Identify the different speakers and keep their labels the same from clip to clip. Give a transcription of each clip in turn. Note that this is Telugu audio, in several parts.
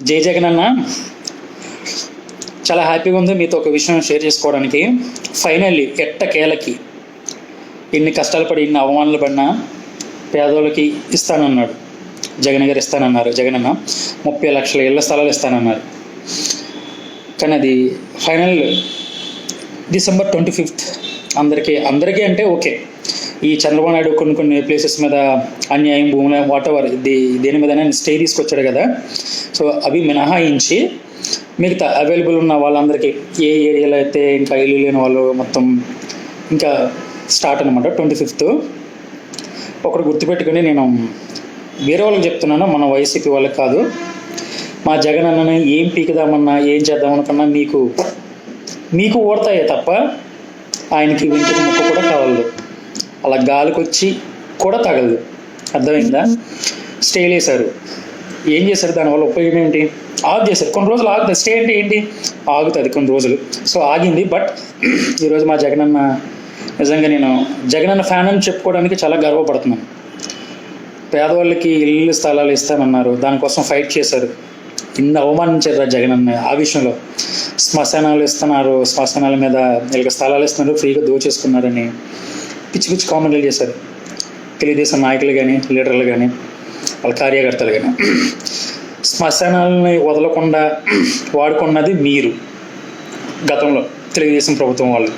Speaker 1: జై జగన్ అన్న చాలా హ్యాపీగా ఉంది మీతో ఒక విషయం షేర్ చేసుకోవడానికి. ఫైనల్లీ ఎట్టకేలకి ఇన్ని కష్టాలు పడి ఇన్ని అవమానాలు పడినా పేదోళ్ళకి ఇస్తానన్నాడు. జగన్ గారు ఇస్తానన్నారు. జగన్ అన్న ముప్పై లక్షల ఇళ్ళ స్థలాలు ఇస్తానన్నారు. కానీ అది ఫైనల్ డిసెంబర్ ట్వంటీ ఫిఫ్త్ అందరికీ అందరికీ అంటే ఓకే. ఈ చంద్రబాబు నాయుడు కొన్ని కొన్ని ప్లేసెస్ మీద అన్యాయం భూముల వాట్ ఎవర్ దేని మీద స్టే తీసుకొచ్చాడు కదా. సో అవి మినహాయించి మిగతా అవైలబుల్ ఉన్న వాళ్ళందరికీ ఏ ఏరియాలో అయితే ఇంకా ఇల్లు లేని వాళ్ళు మొత్తం ఇంకా స్టార్ట్ అనమాట ట్వంటీ ఫిఫ్త్ ఒకటి గుర్తుపెట్టుకుని నేను వేరే వాళ్ళకి చెప్తున్నాను మన వైసీపీ వాళ్ళకి కాదు. మా జగన్ అన్నని ఏం పీకుదామన్నా ఏం చేద్దామనుకున్నా మీకు మీకు ఓడతాయే తప్ప ఆయనకి వెంటనే ముక్క కూడా కావాలి. అలా గాలికి వచ్చి కూడా తగలదు. అర్థమైందా? స్టే చేశారు ఏం చేశారు? దానివల్ల ఉపయోగం ఏంటి? ఆఫ్ చేశారు కొన్ని రోజులు ఆగుతుంది స్టే అంటే ఏంటి? ఆగుతుంది కొన్ని రోజులు. సో ఆగింది. బట్ ఈరోజు మా జగనన్న నిజంగా నేను జగనన్న ఫ్యాన్ అని చెప్పుకోవడానికి చాలా గర్వపడుతున్నాను. పేదవాళ్ళకి ఇల్లు స్థలాలు ఇస్తానన్నారు. దానికోసం ఫైట్ చేశారు. ఇన్ని అవమానించారు రా జగన్ అన్న ఆ విషయంలో. శ్మశానాలు ఇస్తున్నారు. శ్మశానాల మీద వీళ్ళకి స్థలాలు ఇస్తున్నారు. ఫ్రీగా దోచేసుకున్నారని. పిచ్చి పిచ్చి కామెంట్లు చేశారు. తెలుగుదేశం నాయకులు కానీ లీడర్లు కానీ వాళ్ళ కార్యకర్తలు కానీ శ్మశానాలని వదలకుండా వాడుకున్నది మీరు గతంలో తెలుగుదేశం ప్రభుత్వం వాళ్ళు.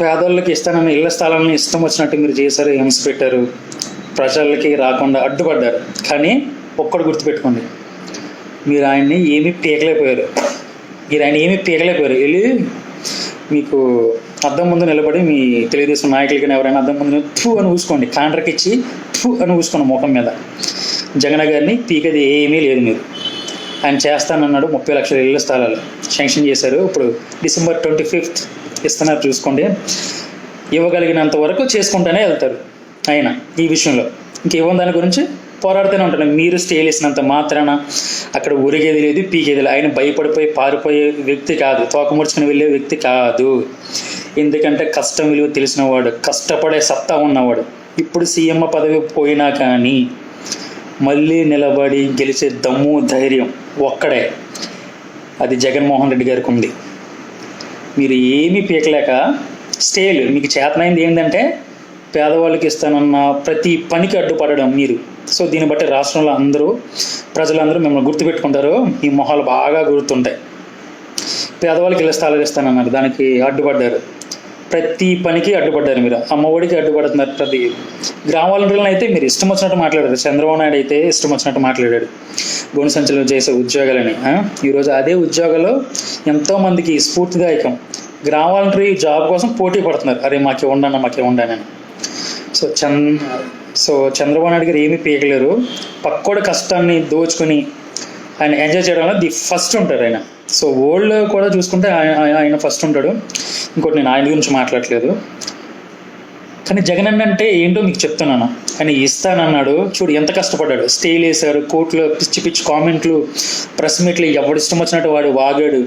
Speaker 1: పేదోళ్ళకి ఇస్తానని ఇళ్ళ స్థలాలను ఇష్టం వచ్చినట్టు మీరు చేశారు హింస పెట్టారు ప్రజలకి రాకుండా అడ్డుపడ్డారు. కానీ ఒక్కడు గుర్తుపెట్టుకోండి మీరు ఆయన్ని ఏమీ పీకలేకపోయారు. మీరు ఆయన ఏమీ పీకలేకపోయారు. వెళ్ళి మీకు అద్దం ముందు నిలబడి మీ తెలుగుదేశం నాయకులు కానీ ఎవరైనా అద్దం ముందు థూ అని ఊసుకోండి. కాంట్రాక్ట్ ఇచ్చి థూ అని ఊసుకోండి ముఖం మీద. జగన్ గారిని పీకది ఏమీ లేదు మీరు. ఆయన చేస్తానన్నాడు ముప్పై లక్షల ఇళ్ళ స్థలాలు. శాంక్షన్ చేశారు. ఇప్పుడు డిసెంబర్ ట్వంటీ ఫిఫ్త్ ఇస్తున్నారు చూసుకోండి. ఇవ్వగలిగినంత వరకు చేసుకుంటూనే వెళ్తారు. ఆయన ఈ విషయంలో. ఇంకేముంది దాని గురించి? పోరాడుతూనే ఉంటాను మీరు స్టే చేసినంత మాత్రాన అక్కడ ఉరిగేది లేదు పీకేది లేదు. ఆయన భయపడిపోయి పారిపోయే వ్యక్తి కాదు తోకముడుచుకుని వెళ్ళే వ్యక్తి కాదు. ఎందుకంటే కష్టం విలువ తెలిసినవాడు కష్టపడే సత్తా ఉన్నవాడు. ఇప్పుడు సీఎం పదవి పోయినా కానీ మళ్ళీ నిలబడి గెలిచే దమ్ము ధైర్యం ఒక్కడే. అది జగన్మోహన్ రెడ్డి గారికి ఉంది. మీరు ఏమీ పీకలేక స్టేలు మీకు చేతనైంది ఏంటంటే పేదవాళ్ళకి ఇస్తానన్న ప్రతి పనికి అడ్డుపడడం మీరు సో దీన్ని బట్టి రాష్ట్రంలో అందరూ ప్రజలందరూ మిమ్మల్ని గుర్తుపెట్టుకుంటారు. ఈ మొహాలు బాగా గుర్తుంటాయి. పేదవాళ్ళకి ఇళ్ళ స్థలాలు ఇస్తానన్నారు. దానికి అడ్డుపడ్డారు. ప్రతి పనికి అడ్డుపడ్డారు మీరు. అమ్మఒడికి అడ్డుపడుతున్నారు ప్రతి గ్రామాలలో అయితే మీరు ఇష్టం వచ్చినట్టు మాట్లాడారు. చంద్రబాబు నాయుడు అయితే ఇష్టం వచ్చినట్టు మాట్లాడాడు. గోను సంచలనం చేసే ఉద్యోగాలని ఈరోజు అదే ఉద్యోగాలు ఎంతోమందికి స్ఫూర్తిదాయకం. గ్రామాలంటరీ జాబ్ కోసం పోటీ పడుతున్నారు. అరే మాకే ఉండన్న మాకే ఉండనని సో చంద్ సో చంద్రబాబు నాయుడు గారు ఏమీ పీకలేరు. పక్కోడి కష్టాన్ని దోచుకొని ఆయన ఎంజాయ్ చేయడంలో ది ఫస్ట్ ఉంటారు ఆయన. సో వరల్డ్ కూడా చూసుకుంటే ఆయన ఆయన- ఫస్ట్ ఉంటాడు. ఇంకోటి నేను ఆయన గురించి మాట్లాడట్లేదు. కానీ జగన్ అన్న అంటే ఏంటో మీకు చెప్తున్నాను ఆయన ఇస్తానన్నాడు. చూడు ఎంత కష్టపడ్డాడు. స్టేలు వేశారు కోర్టులో పిచ్చి పిచ్చి కామెంట్లు ప్రెస్ మీట్లు ఎవడు ఇష్టం వచ్చినట్టు వాడు వాగాడు.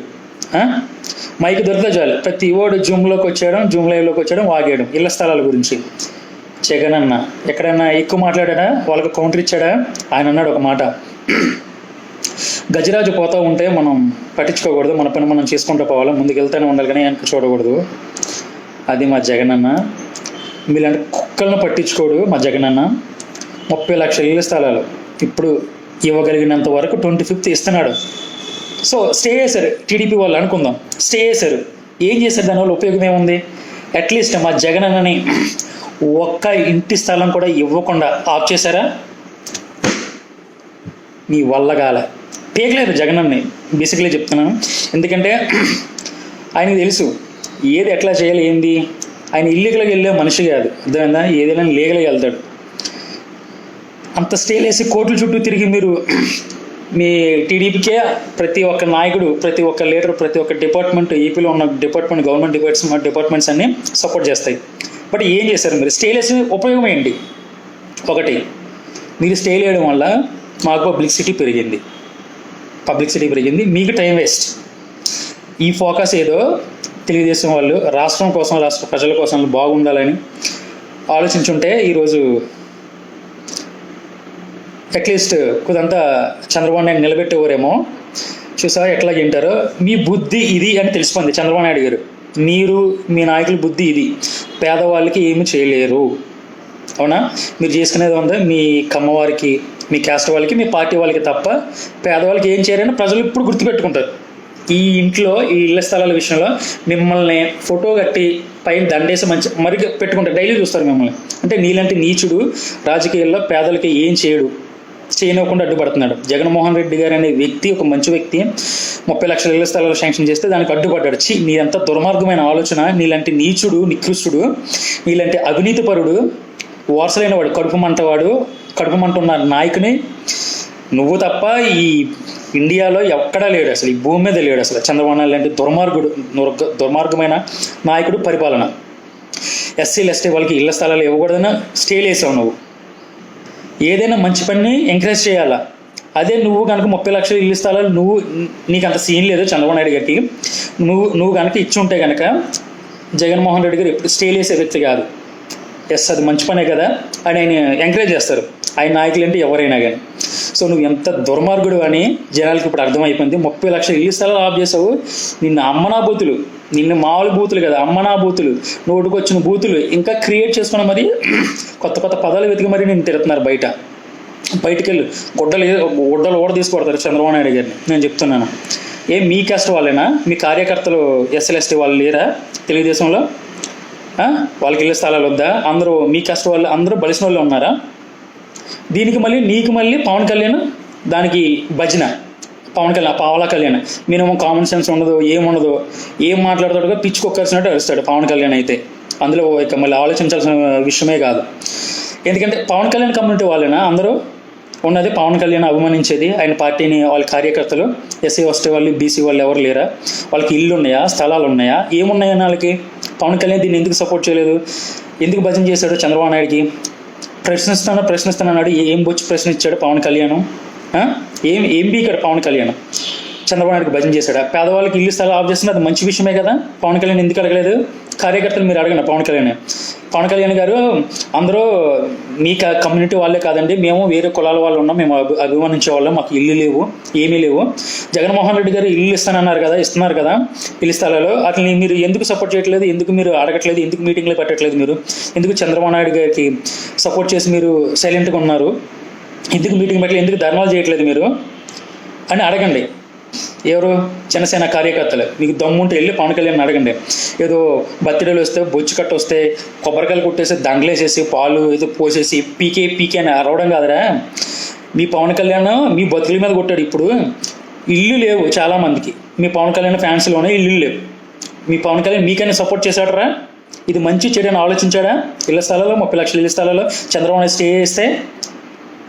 Speaker 1: మైక్ దొరికితే చాలు. ప్రతి ఓడు జూమ్లోకి వచ్చాడు జూమ్ లైవ్లోకి వచ్చాడు వాగాడు. ఇళ్ళ స్థలాల గురించి. జగన్ అన్న. ఎక్కడన్నా ఎక్కువ మాట్లాడా? వాళ్ళకి కౌంటర్ ఇచ్చాడా? ఆయన అన్నాడు ఒక మాట. గజరాజు పోతూ ఉంటే మనం పట్టించుకోకూడదు. మన పని మనం చేసుకుంటూ పోవాలి. ముందుకెళ్తూనే ఉండాలి కానీ వెనక చూడకూడదు. అది మా జగన్ అన్న. మీలాంటి కుక్కలను పట్టించుకోడు మా జగన్ అన్న. ముప్పై లక్షల ఇళ్ళ స్థలాలు. ఇప్పుడు ఇవ్వగలిగినంత వరకు ట్వంటీ ఫిఫ్త్ ఇస్తున్నాడు. సో స్టే చేశారు. టీడీపీ వాళ్ళు అనుకుందాం. స్టే చేశారు. ఏం చేశారు? దానివల్ల ఉపయోగం ఏముంది? అట్లీస్ట్ మా జగన్ అన్నని ఒక్క ఇంటి స్థలం కూడా ఇవ్వకుండా ఆఫ్ చేశారా? మీ వల్ల కాల పీకలేదు జగన్ అన్ని బేసిక్లీ చెప్తున్నాను. ఎందుకంటే ఆయనకు తెలుసు ఏది ఎట్లా చేయాలి ఏంది? ఆయన ఇల్లీగల్గా వెళ్ళే మనిషి కాదు. అర్థమైందా? ఏదైనా లీగల్గా వెళ్తాడు. అంత స్టేల్ వేసి కోర్టుల చుట్టూ తిరిగి మీరు మీ టీడీపీకే ప్రతి ఒక్క నాయకుడు ప్రతి ఒక్క లీడర్ ప్రతి ఒక్క డిపార్ట్మెంట్ ఏపీలో ఉన్న డిపార్ట్మెంట్ గవర్నమెంట్ డిపార్ట్మెంట్ డిపార్ట్మెంట్స్ అన్ని సపోర్ట్ చేస్తాయి. బట్ ఏం చేశారు మీరు? స్టేల్ వేసి ఉపయోగం ఏంటి ఒకటి మీరు స్టే వేయడం వల్ల మాకు పబ్లిసిటీ పెరిగింది. పబ్లిసిటీ పెరిగింది. మీకు టైం వేస్ట్. ఈ ఫోకస్ ఏదో తెలుగుదేశం వాళ్ళు రాష్ట్రం కోసం రాష్ట్ర ప్రజల కోసం బాగుండాలని ఆలోచించుంటే ఈరోజు అట్లీస్ట్ కొద్దంతా చంద్రబాబు నాయుడు నిలబెట్టేవారేమో. చూసా ఎట్లా తింటారో? మీ బుద్ధి ఇది అని తెలిసిపోయింది. చంద్రబాబు నాయుడు గారు. మీరు మీ నాయకుల బుద్ధి ఇది. పేదవాళ్ళకి ఏమి చేయలేరు. అవునా? మీరు చేసుకునేది ఉందా మీ కమ్మవారికి మీ క్యాస్ట్ వాళ్ళకి మీ పార్టీ వాళ్ళకి తప్ప పేదవాళ్ళకి ఏం చేయరని ప్రజలు ఇప్పుడు గుర్తుపెట్టుకుంటారు. ఈ ఇంట్లో ఈ ఇళ్ళ స్థలాల విషయంలో మిమ్మల్ని ఫోటో కట్టి పైన దండేసి మంచి మరి పెట్టుకుంటారు. డైలీ చూస్తారు మిమ్మల్ని. అంటే నీలాంటి నీచుడు రాజకీయాల్లో పేదలకి ఏం చేయడు. చేయనివ్వకుండా అడ్డుపడుతున్నాడు జగన్మోహన్ రెడ్డి గారు అనే వ్యక్తి ఒక మంచి వ్యక్తి ముప్పై లక్షల ఇళ్ళ స్థలాలు శాంక్షన్ చేస్తే దానికి అడ్డుపడ్డాడు. చి నీదంత దుర్మార్గమైన ఆలోచన. నీలాంటి నీచుడు నికృష్టుడు నీలాంటి అవినీతిపరుడు వారసలైన వాడు కడుపు మంటవాడు కడుపు మంట ఉన్న నాయకుని నువ్వు తప్ప ఈ ఇండియాలో ఎక్కడా లేడు అసలు. ఈ భూమి మీద లేడు అసలు. చంద్రబాబు లాంటి దుర్మార్గుడు దుర్గ- దుర్మార్గమైన నాయకుడు పరిపాలన. ఎస్సీలు ఎస్టీ వాళ్ళకి ఇళ్ళ స్థలాలు ఇవ్వకూడదని స్టేలు వేసావు నువ్వు. ఏదైనా మంచి పనిని ఎంకరేజ్ చేయాలా? అదే నువ్వు కనుక ముప్పై లక్షలు ఇల్లు స్థలాలు నువ్వు నీకు అంత సీన్ లేదు చంద్రబాబు నాయుడు గారికి. నువ్వు నువ్వు కనుక ఇచ్చి ఉంటే కనుక జగన్మోహన్ రెడ్డి గారు ఎప్పుడు స్టేల్ చేసే వ్యక్తి కాదు. ఎస్ అది మంచి పనే కదా అని ఆయన ఎంకరేజ్ చేస్తారు. ఆయన నాయకులు అంటే ఎవరైనా కానీ సో నువ్వు ఎంత దుర్మార్గుడు అని జనాలకి ఇప్పుడు అర్థమైపోయింది. ముప్పై లక్షల ఇల్లు స్థలాలు ఆఫ్ చేసావు. నిన్ను అమ్మనా బూతులు నిన్ను మామూలు బూతులు కదా అమ్మనా బూతులు నోటుకొచ్చిన బూతులు ఇంకా క్రియేట్ చేసుకున్న మరి కొత్త కొత్త పదాలు వెతికి మరి నేను తిరుగుతున్నారు బయట. బయటికి వెళ్ళి గుడ్డలు గుడ్డలు ఓడ తీసుకొడతారు చంద్రబాబు నాయుడు గారిని. నేను చెప్తున్నాను. ఏం మీ కాస్ట్ వాళ్ళేనా? మీ కార్యకర్తలు ఎస్ఎల్ఎస్టీ వాళ్ళు లేరా తెలుగుదేశంలో? వాళ్ళకి ఇళ్ళ స్థలాలు వద్దా? అందరూ మీ కష్ట వాళ్ళు అందరూ బలిసిన వాళ్ళు ఉన్నారా? దీనికి మళ్ళీ నీకు మళ్ళీ పవన్ కళ్యాణ్ దానికి భజన. పవన్ కళ్యాణ్ పావలా కళ్యాణ్. మినిమం కామన్ సెన్స్ ఉండదు ఏముండదు ఏం మాట్లాడతాడో పిచ్చి కుక్కర్సినట్టు అరుస్తాడు పవన్ కళ్యాణ్ అయితే. అందులో ఇక మళ్ళీ ఆలోచించాల్సిన విషయమే కాదు. ఎందుకంటే పవన్ కళ్యాణ్ కమ్యూనిటీ వాళ్ళేనా? అందరూ ఉన్నది పవన్ కళ్యాణ్ అభిమానించేది. ఆయన పార్టీని వాళ్ళ కార్యకర్తలు ఎస్సీ వస్తే వాళ్ళు బీసీ వాళ్ళు ఎవరు లేరా? వాళ్ళకి ఇల్లు ఉన్నాయా? స్థలాలు ఉన్నాయా? ఏమున్నాయా వాళ్ళకి పవన్ కళ్యాణ్ దీన్ని ఎందుకు సపోర్ట్ చేయలేదు? ఎందుకు భజన చేశాడు చంద్రబాబు నాయుడికి? ప్రశ్నిస్తాను ప్రశ్నిస్తాను అన్నాడు ఏం వచ్చి ప్రశ్నించాడు పవన్ కళ్యాణ్? ఏం ఏం బీకాడు పవన్ కళ్యాణ్? చంద్రబాబు నాయుడుకి భజన చేశాడు? పేదవాళ్ళకి ఇల్లు స్థలాలు ఆఫ్ చేస్తున్నా అది మంచి విషయమే కదా? పవన్ కళ్యాణ్ ఎందుకు అడగలేదు? కార్యకర్తలు మీరు అడగండి పవన్ కళ్యాణ్. పవన్ కళ్యాణ్ గారు అందరూ మీ క- కమ్యూనిటీ వాళ్ళే కాదండి మేము వేరే కులాల వాళ్ళు ఉన్నాం మేము అభి అభిమానించే వాళ్ళం మాకు ఇల్లు లేవు ఏమీ లేవు. జగన్మోహన్ రెడ్డి గారు ఇల్లు ఇస్తానన్నారు కదా ఇస్తున్నారు కదా ఇల్లు స్థలాలు. అట్లని మీరు ఎందుకు సపోర్ట్ చేయట్లేదు ఎందుకు మీరు అడగట్లేదు ఎందుకు మీటింగ్లు పెట్టట్లేదు మీరు? ఎందుకు చంద్రబాబు నాయుడు గారికి సపోర్ట్ చేసి మీరు సైలెంట్గా ఉన్నారు? ఎందుకు మీటింగ్ పెట్టలేదు ఎందుకు ధర్నాలు చేయట్లేదు మీరు? అని అడగండి. ఎవరు? జనసేన కార్యకర్తలు. మీకు దమ్ముంటే వెళ్ళి పవన్ కళ్యాణ్ అడగండి. ఏదో బర్త్డేలు వస్తే బొచ్చు కట్ట వస్తే కొబ్బరికాయలు కొట్టేసి దండలేసేసి పాలు ఏదో పోసేసి పీకే పీకే అని అరవడం కాదురా. మీ పవన్ కళ్యాణ్ మీ బతుకుల మీద కొట్టాడు ఇప్పుడు. ఇల్లు లేవు చాలామందికి. మీ పవన్ కళ్యాణ్ ఫ్యాన్స్లోనే ఇల్లు లేవు. మీ పవన్ కళ్యాణ్ మీకైనా సపోర్ట్ చేశాడరా? ఇది మంచి చెడు అని ఆలోచించాడా? ఇళ్ళ స్థలాల్లో ముప్పై లక్షల ఇళ్ళ స్థలాల్లో చంద్రబాబు స్టే చేస్తే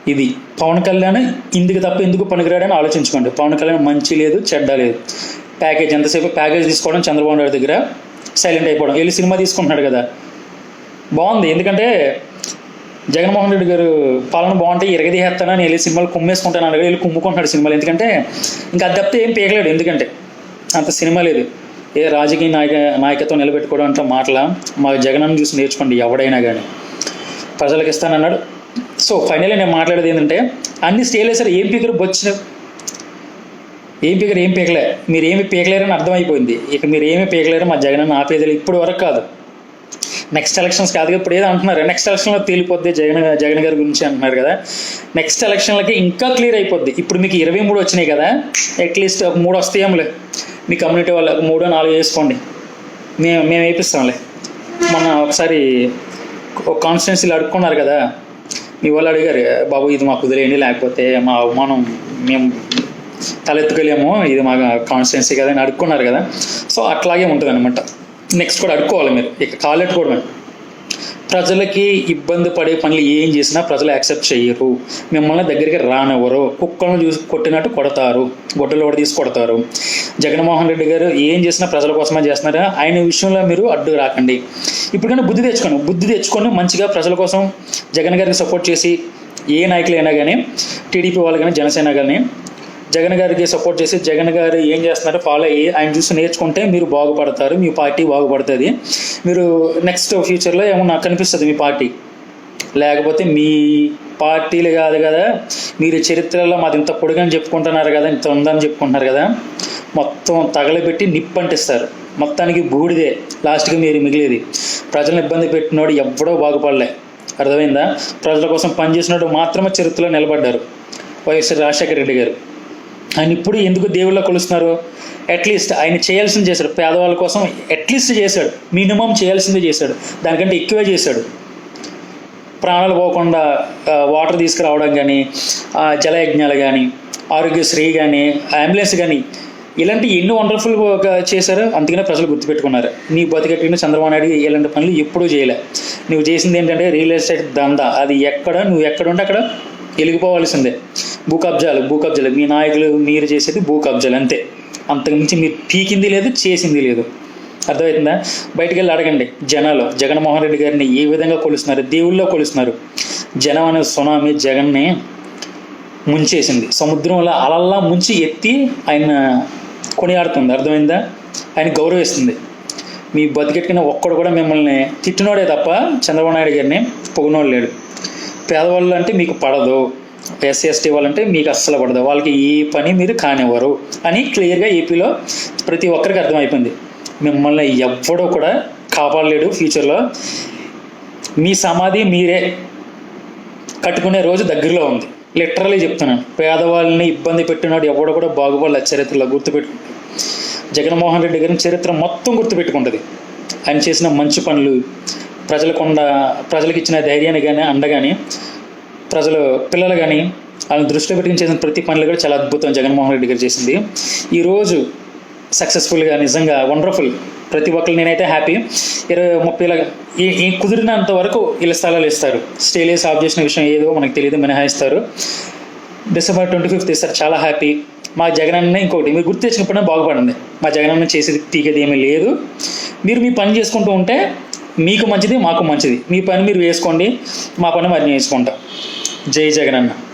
Speaker 1: ఇది పవన్ కళ్యాణ్ ఇందుకు తప్ప ఎందుకు పనికిరాడని ఆలోచించుకోండి. పవన్ కళ్యాణ్ మంచి లేదు చెడ్డ లేదు. ప్యాకేజ్ ఎంతసేపు ప్యాకేజ్ తీసుకోవడం చంద్రబాబు నాయుడు దగ్గర సైలెంట్ అయిపోవడం. వెళ్ళి సినిమా తీసుకుంటున్నాడు కదా. బాగుంది. ఎందుకంటే జగన్మోహన్ రెడ్డి గారు పాలన బాగుంటే ఇరగదీహేస్తానని వెళ్ళి సినిమాలు కుమ్మేసుకుంటాను అడగ వెళ్ళి కుమ్ముకుంటున్నాడు సినిమాలు. ఎందుకంటే ఇంకా అది తప్పితే ఏం పీకలేడు. ఎందుకంటే అంత సినిమా లేదు. ఏ రాజకీయ నాయక నాయకత్వం నిలబెట్టుకోవడం అంటే మాటల మా జగనన్న చూసి నేర్చుకోండి ఎవడైనా కానీ ప్రజలకు ఇస్తానన్నాడు. సో ఫైనల్గా నేను మాట్లాడేది ఏంటంటే అన్ని స్టేలు వేసారు ఏం పీకరు? బొచ్చిన. ఏం పీకరు? ఏం పీకలే. మీరు ఏమి పీకలేరని అర్థమైపోయింది. ఇక మీరు ఏమి పీకలేరు? మా జగన్ ఆపేది ఇప్పుడు వరకు కాదు. నెక్స్ట్ ఎలక్షన్స్ కాదు ఇప్పుడు ఏదో అంటున్నారు. నెక్స్ట్ ఎలక్షన్లో తేలిపోద్ది జగన్ జగన్ గారి గురించి అంటున్నారు కదా. నెక్స్ట్ ఎలక్షన్లకి ఇంకా క్లియర్ అయిపోద్ది. ఇప్పుడు మీకు ఇరవై మూడు వచ్చినాయి కదా అట్లీస్ట్ ఒక మూడు వస్తాయేంలే మీ కమ్యూనిటీ వాళ్ళ మూడో నాలుగు వేసుకోండి. మేము మేము వేపిస్తాంలే. మొన్న ఒకసారి ఒక కాన్స్టిట్యున్సీలు అడుక్కున్నారు కదా మీ వాళ్ళు అడిగారు బాబు ఇది మాకు కుదిరేయండి లేకపోతే మా అవమానం మేము తలెత్తుకోలేము ఇది మా కాన్స్టిట్యున్సీ కదా అని అడుక్కున్నారు కదా. సో అట్లాగే ఉంటుంది అనమాట నెక్స్ట్ కూడా అడుక్కోవాలి మీరు. ఇక కాలెట్టుకోవడమే ప్రజలకి ఇబ్బంది పడే పనులు ఏం చేసినా ప్రజలు యాక్సెప్ట్ చేయరు మిమ్మల్ని దగ్గరికి రానివ్వరు. కుక్కలను చూసి కొట్టినట్టు కొడతారు. గొడ్డలు కూడా తీసి కొడతారు. జగన్మోహన్ రెడ్డి గారు ఏం చేసినా ప్రజల కోసమే చేస్తున్నారు? ఆయన విషయంలో మీరు అడ్డు రాకండి. ఇప్పటికైనా బుద్ధి తెచ్చుకోండి. బుద్ధి తెచ్చుకొని మంచిగా ప్రజల కోసం జగన్ గారికి సపోర్ట్ చేసి ఏ నాయకులైనా కానీ టీడీపీ వాళ్ళు కానీ జనసేన కానీ జగన్ గారికి సపోర్ట్ చేసి జగన్ గారు ఏం చేస్తున్నారో ఫాలో అయ్యి ఆయన చూసి నేర్చుకుంటే మీరు బాగుపడతారు మీ పార్టీ బాగుపడుతుంది. మీరు నెక్స్ట్ ఫ్యూచర్లో ఏమో నాకు కనిపిస్తుంది మీ పార్టీ? లేకపోతే మీ పార్టీలు కాదు కదా మీరు చరిత్రలో మాది ఇంత పొడుగని చెప్పుకుంటున్నారు కదా ఇంత ఉందని చెప్పుకుంటున్నారు కదా మొత్తం తగలబెట్టి నిప్పంటిస్తారు మొత్తానికి బూడిదే లాస్ట్కి మీరు మిగిలేది. ప్రజలను ఇబ్బంది పెట్టినోడు ఎవ్వడో బాగుపడలే. అర్థమైందా? ప్రజల కోసం పనిచేసినోడు మాత్రమే చరిత్రలో నిలబడ్డారు. వైఎస్ రాజశేఖర రెడ్డి గారు. ఆయన ఇప్పుడు ఎందుకు దేవుళ్ళ కొలుస్తున్నారు? అట్లీస్ట్ ఆయన చేయాల్సింది చేశాడు. పేదవాళ్ళ కోసం అట్లీస్ట్ చేశాడు. మినిమం చేయాల్సిందే చేశాడు. దానికంటే ఎక్కువే చేశాడు. ప్రాణాలు పోకుండా వాటర్ తీసుకురావడం కానీ జలయజ్ఞాలు కానీ ఆరోగ్యశ్రీ కానీ అంబులెన్స్ కానీ ఇలాంటి ఎన్ని వండర్ఫుల్గా చేశారో. అందుకనే ప్రజలు గుర్తుపెట్టుకున్నారు. నీ బతికెట్టిన చంద్రబాబు నాయుడు ఇలాంటి పనులు ఎప్పుడూ చేయలే. నువ్వు చేసింది ఏంటంటే రియల్ ఎస్టేట్ దందా. అది ఎక్కడ నువ్వు ఎక్కడ ఉంటే అక్కడ వెలిగిపోవాల్సిందే భూ కబ్జాలు భూ కబ్జాలు మీ నాయకులు మీరు చేసేది భూ కబ్జాలు అంతే అంతకుమించి మీరు పీకింది లేదు చేసింది లేదు. అర్థమవుతుందా బయటికి వెళ్ళి అడగండి. జనాలు జగన్మోహన్ రెడ్డి గారిని ఏ విధంగా కొలుస్తున్నారు? దేవుళ్ళో కొలుస్తున్నారు. జనం అనే సునామీ జగన్ని ముంచేసింది. సముద్రంలో అలల్లా ముంచి ఎత్తి ఆయన కొనియాడుతుంది. అర్థమైందా? ఆయన గౌరవిస్తుంది. మీ బతికెట్టుకున్న ఒక్కడు కూడా మిమ్మల్ని తిట్టినోడే తప్ప చంద్రబాబు నాయుడు గారిని పొగినోడు లేడు. పేదవాళ్ళు అంటే మీకు పడదు. ఎస్సీ ఎస్టీ వాళ్ళంటే మీకు అస్సలు పడదు. వాళ్ళకి ఏ పని మీరు కానివ్వరు అని క్లియర్గా ఏపీలో ప్రతి ఒక్కరికి అర్థమైపోయింది. మిమ్మల్ని ఎవ్వడో కూడా కాపాడలేడు ఫ్యూచర్లో మీ సమాధి మీరే కట్టుకునే రోజు దగ్గరలో ఉంది. లిటరలీ చెప్తున్నాను. పేదవాళ్ళని ఇబ్బంది పెట్టినాడు ఎవడో కూడా బాగుపడలే చరిత్రలో గుర్తుపెట్టుకుంటాడు. జగన్మోహన్ రెడ్డి గారిని చరిత్ర మొత్తం గుర్తుపెట్టుకుంటుంది. ఆయన చేసిన మంచి పనులు ప్రజలకుండా ప్రజలకు ఇచ్చిన ధైర్యాన్ని కానీ అండగాని ప్రజలు పిల్లలు కానీ వాళ్ళని దృష్టిలో పెట్టుకుని చేసిన ప్రతి పనులు కూడా చాలా అద్భుతం జగన్మోహన్ రెడ్డి గారు చేసింది. ఈరోజు సక్సెస్ఫుల్గా నిజంగా వండర్ఫుల్ ప్రతి ఒక్కరు నేనైతే హ్యాపీ ఇరవై ముప్పై ఈ ఈ కుదిరినంత వరకు వీళ్ళ స్థలాలు ఇస్తారు. స్టేలియస్ ఆఫ్ చేసిన విషయం ఏదో మనకు తెలియదు మినహాయిస్తారు. డిసెంబర్ ట్వంటీ ఫిఫ్త్ ఇస్తారు చాలా హ్యాపీ మా జగనన్న ఇంకోటి మీరు గుర్తు తెచ్చినప్పుడే బాగుపడింది. మా జగనన్న చేసేది తీగది ఏమీ లేదు. మీరు మీ పని చేసుకుంటూ ఉంటే మీకు మంచిది మాకు మంచిది. మీ పని మీరు వేసుకోండి మా పని మరి చేసుకుంటాం. జై జగనన్న